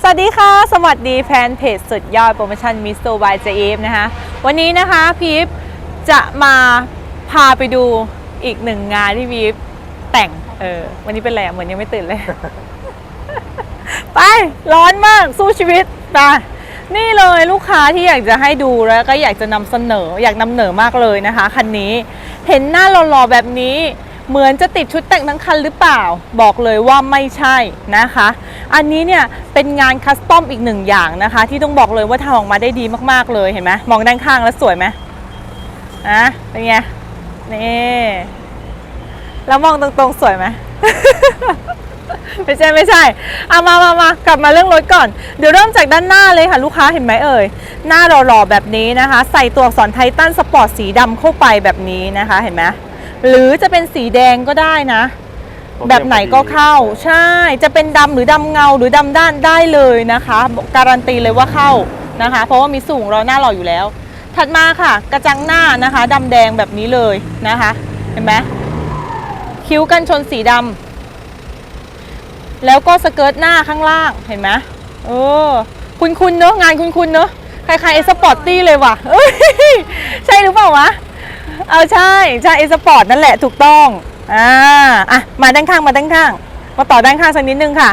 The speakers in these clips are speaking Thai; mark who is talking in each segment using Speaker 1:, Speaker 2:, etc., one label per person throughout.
Speaker 1: ส
Speaker 2: วัสดีค่ะ สวัสดีแฟนเพจสุดยอดโปรโมชั่นมิสโตบายเจฟนะคะ วันนี้นะคะพีฟจะมาพาไปดูอีกหนึ่งงานที่พีฟแต่ง เออ วันนี้เป็นอะไรอะเหมือนยังไม่ตื่นเลย ไป ร้อนมาก สู้ชีวิตไปนี่เลยลูกค้าที่อยากจะให้ดูแล้วก็อยากจะนำเสนอ อยากนำเหนอมากเลยนะคะ คันนี้ เห็นหน้าหล่อๆแบบนี้ เหมือนจะติดชุดแต่งทั้งคันหรือเปล่า บอกเลยว่าไม่ใช่นะคะ อันนี้เนี่ยเป็นงานคัสตอมอีกหนึ่งอย่างนะคะ ที่ต้องบอกเลยว่าทำออกมาได้ดีมากๆเลยเห็นไหมมองด้านข้างแล้วสวยไหมอะเป็นไงนี่แล้วมองตรงๆสวยไหมไม่ใช่ไม่ใช่เอามามามากลับมาเรื่องรถก่อน เดี๋ยวเริ่มจากด้านหน้าเลยค่ะ ลูกค้าเห็นไหมเอ่ย หน้าหล่อๆแบบนี้นะคะ ใส่ตัวอักษรไททันสปอร์ตสีดำเข้าไปแบบนี้นะคะ เห็นไหม หรือจะเป็นสีแดงก็ได้นะ แบบไหนก็เข้า ใช่ จะเป็นดำหรือดำเงาหรือดำด้านได้เลยนะคะ การันตีเลยว่าเข้านะคะ เพราะว่ามีสูงเราหน้าหล่ออยู่แล้ว ถัดมาค่ะ กระจังหน้านะคะดำแดงแบบนี้เลยนะคะ เห็นไหมคิ้วกันชนสีดำแล้วก็สเกิร์ตหน้าข้างล่างเห็นไหมเออคุณคุณเนอะงานคุณคุณเนอะคล้ายๆเอสปอร์ตตี้เลยว่ะเอ้ยใช่หรือเปล่าวะ เอาใช่ใช่เอสปอร์ตนั่นแหละถูกต้องอ่าอะมาด้านข้างมาด้านข้าง มาต่อด้านข้างสักนิดนึงค่ะ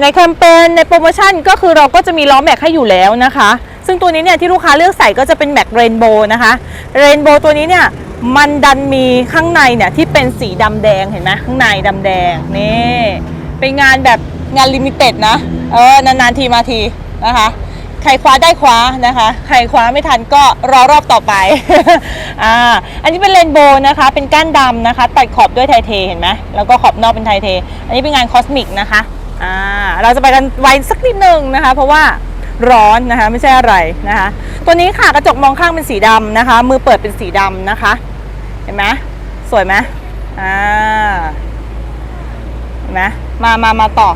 Speaker 2: ในแคมเปญในโปรโมชั่นก็คือเราก็จะมีล้อแม็กให้อยู่แล้วนะคะ ซึ่งตัวนี้เนี่ยที่ลูกค้าเลือกใส่ก็จะเป็นแม็กเรนโบว์นะคะเรนโบว์ตัวนี้เนี่ยมันดันมีข้างในเนี่ยที่เป็นสีดำแดงเห็นไหมข้างในดำแดงนี่เป็นงานแบบงานลิมิเต็ดนะเออนานๆทีมาทีนะคะ ใครคว้าได้คว้านะคะ ใครคว้าไม่ทันก็รอรอบต่อไป อ่า อันนี้เป็นเรนโบนะคะ เป็นก้านดำนะคะ ตัดขอบด้วยไทเทเห็นไหมแล้วก็ขอบนอกเป็นไทเท อันนี้เป็นงานคอสมิกนะคะ อ่า เราจะไปกันไวสักนิดนึงนะคะ เพราะว่าร้อนนะคะ ไม่ใช่อะไรนะคะ ตัวนี้ค่ะกระจกมองข้างเป็นสีดำนะคะ มือเปิดเป็นสีดำนะคะ เห็นไหมสวยไหมอ่า เห็นไหมมามามาต่อ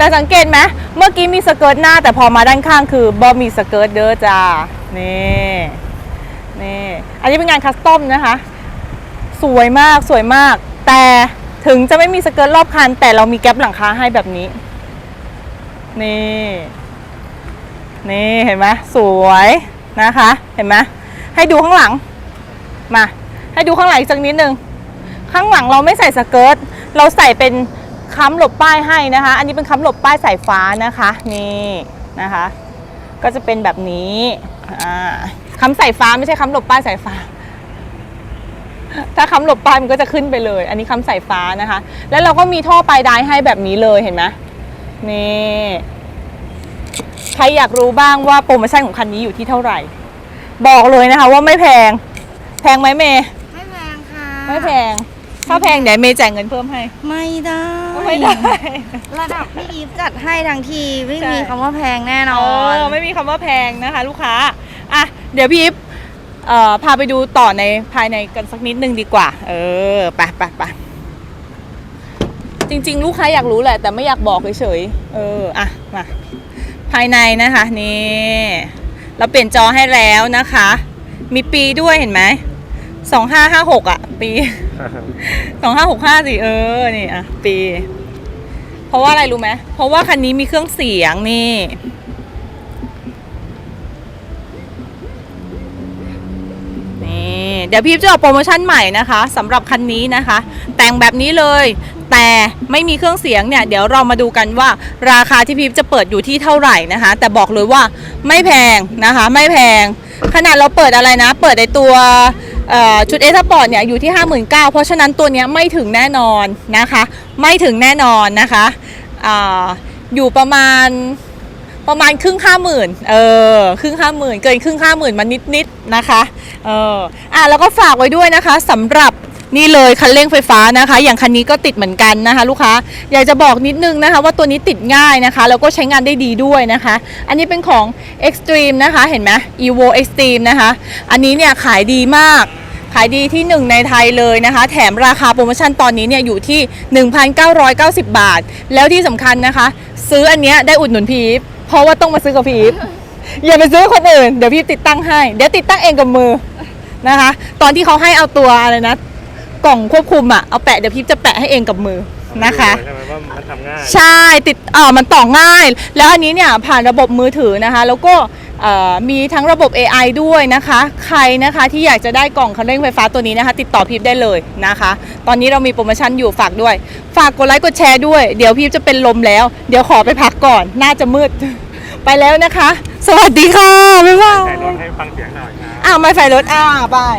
Speaker 2: แต่สังเกตไหมเมื่อกี้มีสเกิร์ตหน้า แต่พอมาด้านข้างคือบอมีสเกิร์ตเด้อจ้านี่นี่อันนี้เป็นงานคัสตอมนะคะ สวยมากสวยมาก แต่ถึงจะไม่มีสเกิร์ตรอบคัน แต่เรามีแก๊ปหลังคาให้แบบนี้ นี่นี่เห็นไหมสวยนะคะ เห็นไหมให้ดูข้างหลังมาให้ดูข้างหลังอีกสักนิดนึงข้างหลังเราไม่ใส่สเกิร์ตเราใส่เป็น ค้ำหลบป้ายให้นะคะ อันนี้เป็นค้ำหลบป้ายสายฟ้านะคะนี่นะคะ ก็จะเป็นแบบนี้อ่าค้ำสายฟ้าไม่ใช่ค้ำหลบป้ายสายฟ้า ถ้าค้ำหลบป้ายมันก็จะขึ้นไปเลย อันนี้ค้ำสายฟ้านะคะ แล้วเราก็มีท่อปลายดายให้แบบนี้เลยเห็นไหมนี่ใครอยากรู้บ้างว่าโปรโมชั่นของคันนี้อยู่ที่เท่าไหร่ บอกเลยนะคะว่าไม่แพง แพงไหมเมย์
Speaker 3: ไม่แพงค่ะ
Speaker 2: ไม่แพง ถ้าแพงเดี๋ยวเมย์จ่ายเงินเพิ่มให้
Speaker 3: ไม่ได้
Speaker 2: ไม่ได้
Speaker 3: ระดับพี่อีฟจัดให้ทั้งทีไม่
Speaker 2: ใช่
Speaker 3: มีคำว่าแพงแน่น
Speaker 2: เอ
Speaker 3: อน
Speaker 2: อไม่มีคำว่าแพงนะคะ ลูกค้าอะเดี๋ยวพี่อิฟเอ่อพาไปดูต่อในภายในกันสักนิดนึงดีกว่า เออไปไปไปจริง ๆ ลูกค้าอยากรู้แหละ แต่ไม่อยากบอกเฉยๆเอออะมาภายในนะคะนี่เราเปลี่ยนจอให้แล้วนะคะ มีปีด้วยเห็นไหม สองห้าห้าหกอะ ปีสองห้าหกห้าสิเออนี่อะปี เพราะว่าอะไรรู้ไหมเพราะว่าคันนี้มีเครื่องเสียงนี่ นี่ เดี๋ยวพี่จะออกโปรโมชั่นใหม่นะคะสำหรับคันนี้นะคะ แต่งแบบนี้เลย แต่ไม่มีเครื่องเสียงเนี่ยเดี๋ยวเรามาดูกันว่าราคาที่พี่จะเปิดอยู่ที่เท่าไหร่นะคะ แต่บอกเลยว่าไม่แพงนะคะ ไม่แพง ขนาดเราเปิดอะไรนะ เปิดในตัวชุดเอสปอร์ตเนี่ยอยู่ที่ 59,000เพราะฉะนั้นตัวนี้ไม่ถึงแน่นอนนะคะ ไม่ถึงแน่นอนนะคะออยู่ประมาณประมาณครึ่งห้าหมื่นเออ ครึ่งห้าหมื่นเกินครึ่งห้าหมื่นมานิดๆนะคะ เออ อะแล้วก็ฝากไว้ด้วยนะคะสำหรับ นี่เลยคันเร่งไฟฟ้านะคะ อย่างคันนี้ก็ติดเหมือนกันนะคะ ลูกค้าอยากจะบอกนิดนึงนะคะ ว่าตัวนี้ติดง่ายนะคะแล้วก็ใช้งานได้ดีด้วยนะคะ อันนี้เป็นของ Extreme นะคะเห็นไหม Evo Extreme นะคะ อันนี้เนี่ยขายดีมากขายดีที่ 1 ในไทยเลยนะคะ แถมราคาโปรโมชั่นตอนนี้เนี่ยอยู่ที่ 1,990 บาท แล้วที่สำคัญนะคะ ซื้ออันเนี้ยได้อุดหนุนพีฟเพราะว่าต้องมาซื้อกับพีฟอย่าไปซื้อคนอื่น เดี๋ยวพี่ติดตั้งให้ เดี๋ยวติดตั้งเองกับมือนะคะ ตอนที่เขาให้เอาตัวอะไรนะ กล่องควบคุมอะเอาแปะเดี๋ยวพี่จะแปะให้เองกับมือนะคะ
Speaker 1: ใช่ไหมว่ามันทำง่าย
Speaker 2: ใช่ติดเอ่อมันต่อง่าย แล้วอันนี้เนี่ยผ่านระบบมือถือนะคะ แล้วก็เอ่อมีทั้งระบบ AI ด้วยนะคะ ใครนะคะที่อยากจะได้กล่องคันเร่งไฟฟ้าตัวนี้นะคะ ติดต่อพีฟได้เลยนะคะ ตอนนี้เรามีโปรโมชั่นอยู่ฝากด้วย ฝากกดไลค์กดแชร์ด้วย เดี๋ยวพีฟจะเป็นลมแล้ว เดี๋ยวขอไปพักก่อนน่าจะมืด ไปแล้วนะคะ สวัสดีค่ะบ๊ายบาย
Speaker 1: ใส่รถให้ฟังเสียงหน่อยนะ
Speaker 2: อ้าวไม่ไฟรถอ้าวบาย